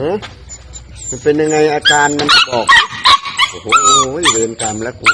ฮะมันเป็นยังไงอาการมันบอก โอ้โหเวรกรรมแล้วกู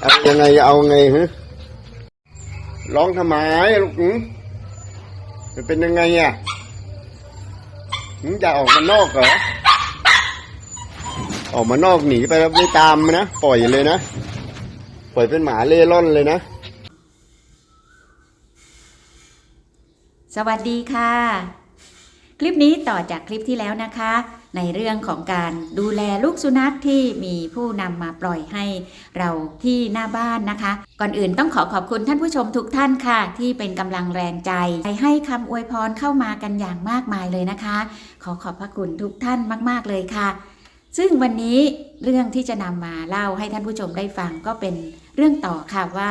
เอายังไงเอาไงฮะร้องทำไมลูกหึมันเป็นยังไงอะหึงจะออกมานอกเหรอ ออกมานอกหนีไปแล้วไม่ตามนะ ปล่อยเลยนะ ปล่อยเป็นหมาเล่ร่อนเลยนะ สวัสดีค่ะ คลิปนี้ต่อจากคลิปที่แล้วนะคะ ในเรื่องของการดูแลลูกสุนัขที่มีผู้นำมาปล่อยให้เราที่หน้าบ้านนะคะ ก่อนอื่นต้องขอขอบคุณท่านผู้ชมทุกท่านค่ะ ที่เป็นกำลังแรงใจให้คำอวยพรเข้ามากันอย่างมากมายเลยนะคะ ขอขอบพระคุณทุกท่านมาก ๆเลยค่ะ ซึ่งวันนี้เรื่องที่จะนำมาเล่าให้ท่านผู้ชมได้ฟังก็เป็นเรื่องต่อค่ะว่า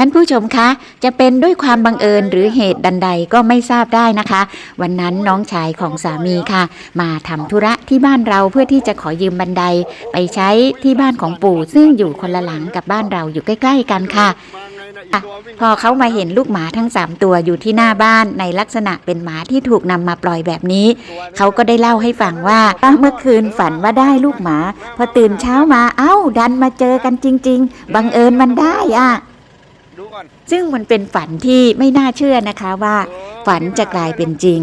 ท่านผู้ชมคะ จะเป็นด้วยความบังเอิญหรือเหตุดันใดก็ไม่ทราบได้นะคะ วันนั้นน้องชายของสามีค่ะ มาทำธุระที่บ้านเราเพื่อที่จะขอยืมบันได ไปใช้ที่บ้านของปู่ซึ่งอยู่คนละหลังกับบ้านเราอยู่ใกล้ ๆ กันค่ะอะพอเขามาเห็นลูกหมาทั้ง 3 ตัวอยู่ที่หน้าบ้านในลักษณะเป็นหมาที่ถูกนำมาปล่อยแบบนี้ เขาก็ได้เล่าให้ฟังว่าเมื่อคืนฝันว่าได้ลูกหมา พอตื่นเช้ามาเอ้าดันมาเจอกันจริง ๆ บังเอิญมันได้อะ ซึ่งมันเป็นฝันที่ไม่น่าเชื่อนะคะว่า ฝันจะกลายเป็นจริง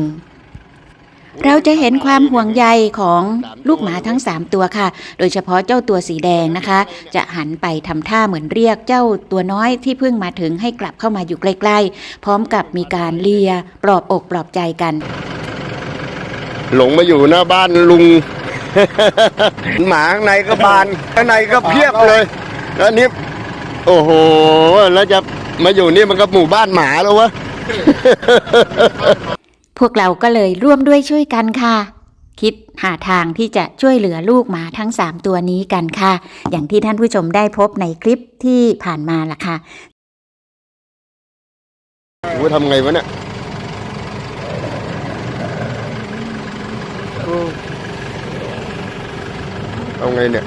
เราจะเห็นความห่วงใยของลูกหมาทั้ง 3 ตัวค่ะ โดยเฉพาะเจ้าตัวสีแดงนะคะ จะหันไปทำท่าเหมือนเรียกเจ้าตัวน้อยที่เพิ่งมาถึงให้กลับเข้ามาอยู่ใกล้ๆ พร้อมกับมีการเลียปลอบอกปลอบใจกัน หลงมาอยู่หน้าบ้านลุง หมาข้างในก็บานข้างในก็เพียบเลยแล้วนี่โอ้โห แล้วจะ มาอยู่นี่มันก็หมู่บ้านหมาแล้ววะ พวกเราก็เลยร่วมด้วยช่วยกันค่ะ คิดหาทางที่จะช่วยเหลือลูกหมาทั้ง 3 ตัวนี้กันค่ะ อย่างที่ท่านผู้ชมได้พบในคลิปที่ผ่านมาล่ะค่ะโอ้ทำไงวะเนี่ยโอ้เอาไงเนี่ย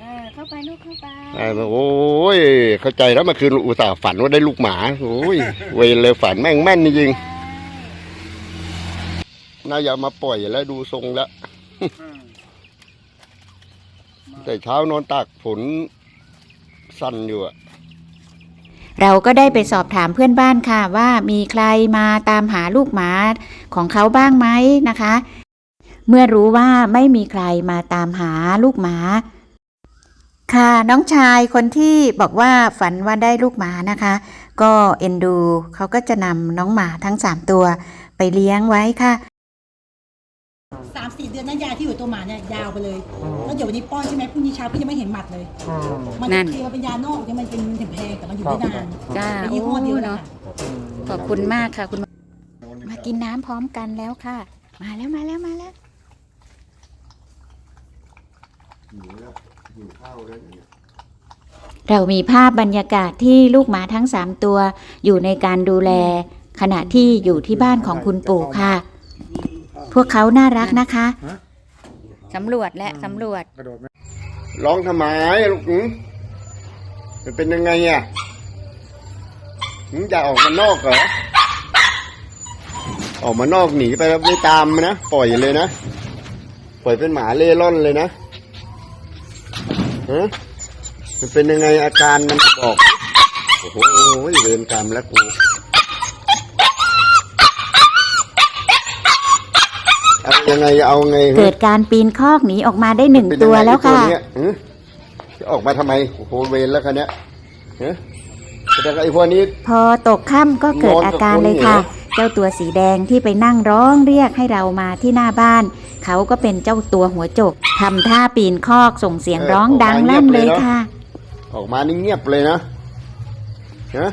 เออเข้าไปลูกเข้าไป ไอ้มา โอ้ย เข้าใจแล้วเมื่อคืนอุตส่าห์ฝันว่าได้ลูกหมา โอ้ย เวรเลยฝันแม่งแม่นจริงๆน่าอย่ามาปล่อยแล้วดูทรงแล้ว แต่เช้านอนตากฝนสั่นอยู่อะเราก็ได้ไปสอบถามเพื่อนบ้านค่ะ ว่ามีใครมาตามหาลูกหมาของเขาบ้างไหมนะคะ เมื่อรู้ว่าไม่มีใครมาตามหาลูกหมา ค่ะน้องชายคนที่บอกว่าฝันว่าได้ลูกหมานะคะ ก็เอ็นดูเขาก็จะนำน้องหมาทั้ง 3 ตัวไปเลี้ยงไว้ค่ะสามสี่เดือนนั่นยาที่อยู่ตัวหมาเนี่ยยาวไปเลยแล้วเดี๋ยววันนี้ป้อนใช่ไหมพรุ่งนี้เช้าพี่ยังไม่เห็นหมัดเลย มันนั่นคือมันเป็นยานอกที่มันเป็นถึงแพงแต่มันอยู่ได้นานจ้าเป็นยี่ห้อเดียวนะขอบคุณมากค่ะ คุณมากินน้ำพร้อมกันแล้วค่ะ มาแล้วมาแล้วมาแล้ว เรามีภาพบรรยากาศที่ลูกหมาทั้ง3ตัว อยู่ในการดูแล ขณะที่อยู่ที่บ้านของคุณปู่ค่ะ พวกเขาน่ารักนะคะสำรวจและสำรวจร้องทำไมลูกหึมันเป็นยังไงอะหึจะออกมานอกเหรอ ออกมานอกหนีไปแล้วไม่ตามนะ ปล่อยเลยนะ ปล่อยเป็นหมาเล่ร่อนเลยนะ ฮะมันเป็นยังไงอาการมันบอก โอ้โหเวรกรรมแล้วกูเอายังไงเอาไงฮะเกิดการปีนคอกหนีออกมาได้หนึ่งตัวแล้วค่ะเป็นยังไงไอ้ตัวเนี้ยหึจะออกมาทำไมโอ้โหเวรแล้วคันเนี้ยฮะแต่ไอ้พวกนี้ พอตกค่ำก็เกิดอาการเลยค่ะ เจ้าตัวสีแดงที่ไปนั่งร้องเรียกให้เรามาที่หน้าบ้าน เขาก็เป็นเจ้าตัวหัวโจกทำท่าปีนคอกส่งเสียงร้องดังลั่นเลยค่ะ ออกมานี่เงียบเลยนะนะ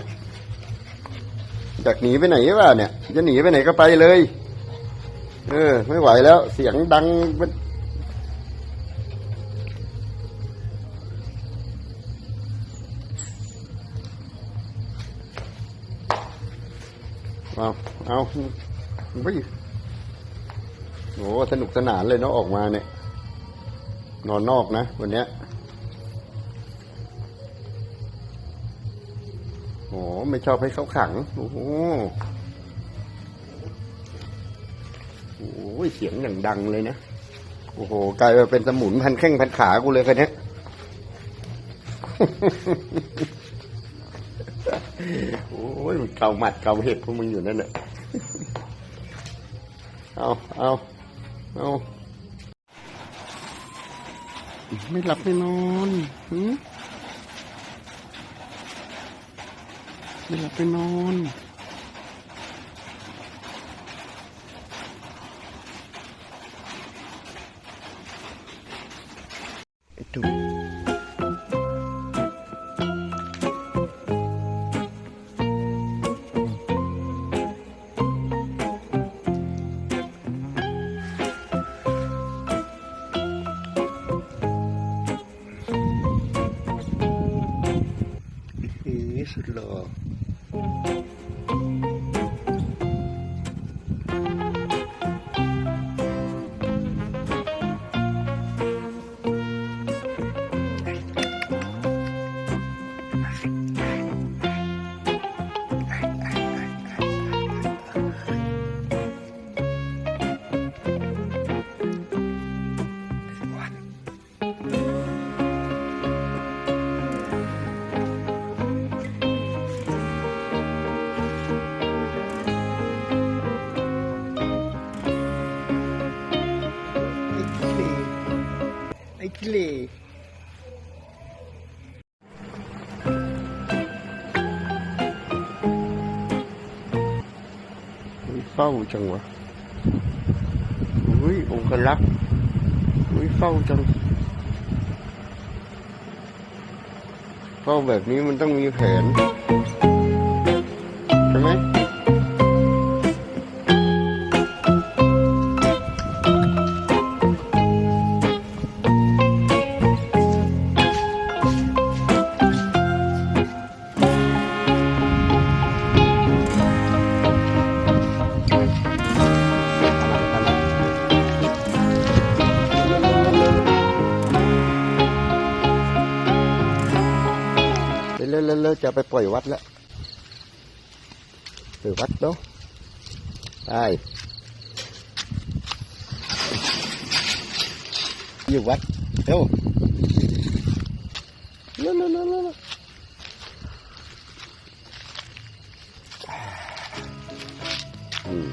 จากหนีไปไหนวะเนี่ย จะหนีไปไหนก็ไปเลย เออ ไม่ไหวแล้ว เสียงดัง เอาเอาไปโอ้สนุกสนานเลยเนาะออกมาเนี่ย นอนนอกนะ วันเนี้ยโอ้ไม่ชอบให้เขาขัง โอ้โหโอ้ยเสียงอย่างดังเลยนะ โอ้โห กลายมาเป็นสมุนพันแข้งพันขากูเลยคันนี้ อ้ยเกาหมัดเกาเห็บพวกมึงอยู่นั่นแหละเอาเอาเอาไม่หลับไม่นอนหืไม่หลับไม่นอน เฝ้าจังวะอุ้ยองคลักษ์อุ้ยเฝ้าจัง เฝ้าแบบนี้มันต้องมีแผน ใช่ไหม เร็วๆเร็วๆเร็วๆอืม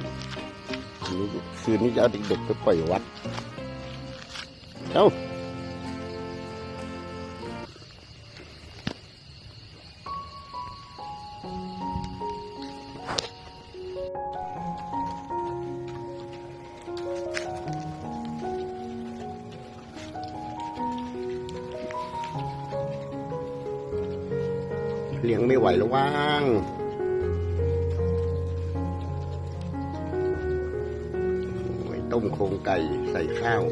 นี่คืนนี้จะเอาเด็กๆไปปล่อยวัดเอ้า เลี้ยงไม่ไหวแล้วว่างต้มโครงไก่ใส่ข้าว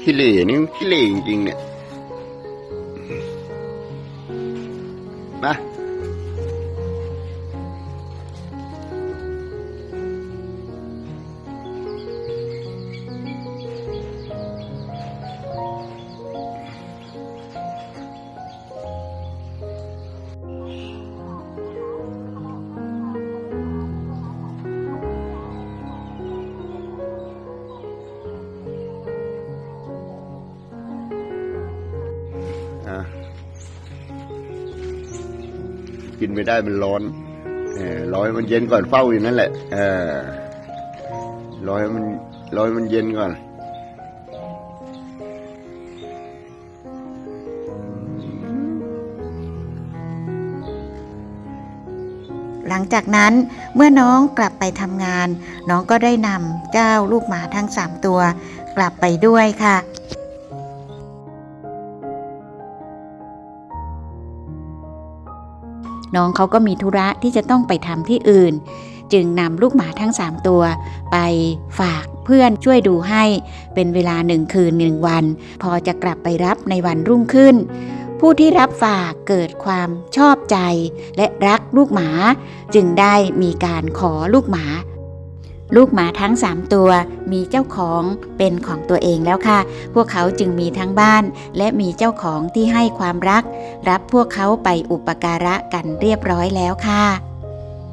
ขี้เหร่นี่มันขี้เหร่จริงๆเนี่ย กินไม่ได้มันร้อนเออรอให้มันเย็นก่อนเฝ้าอยู่นั่นแหละเออรอให้มันร้อให้มันเย็นก่อนหลังจากนั้นเมื่อน้องกลับไปทำงาน น้องก็ได้นำเจ้าลูกหมาทั้ง3ตัว กลับไปด้วยค่ะ น้องเขาก็มีธุระที่จะต้องไปทำที่อื่น จึงนำลูกหมาทั้ง 3 ตัว ไปฝากเพื่อนช่วยดูให้เป็นเวลาหนึ่งคืนหนึ่งวัน พอจะกลับไปรับในวันรุ่งขึ้น ผู้ที่รับฝากเกิดความชอบใจ และรักลูกหมา จึงได้มีการขอลูกหมา ลูกหมาทั้ง 3 ตัวมีเจ้าของเป็นของตัวเองแล้วค่ะ พวกเขาจึงมีทั้งบ้าน และมีเจ้าของที่ให้ความรัก รับพวกเขาไปอุปการะกันเรียบร้อยแล้วค่ะ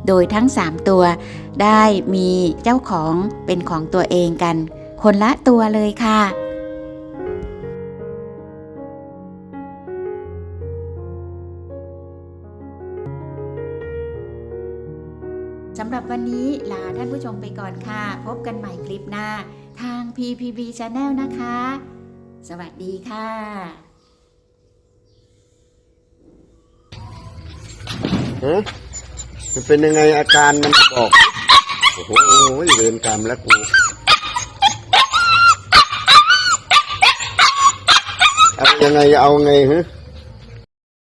โดยทั้ง 3 ตัว ได้มีเจ้าของเป็นของตัวเองกัน คนละตัวเลยค่ะาท่านผู้ชมไปก่อนค่ะ พบกันใหม่คลิปหน้า ทาง PPB Channel นะคะ สวัสดีค่ะฮะมันเป็นยังไงอาการมันบอก โอ้โหเดินตามแล้วกู เอายังไงเอาไงฮะ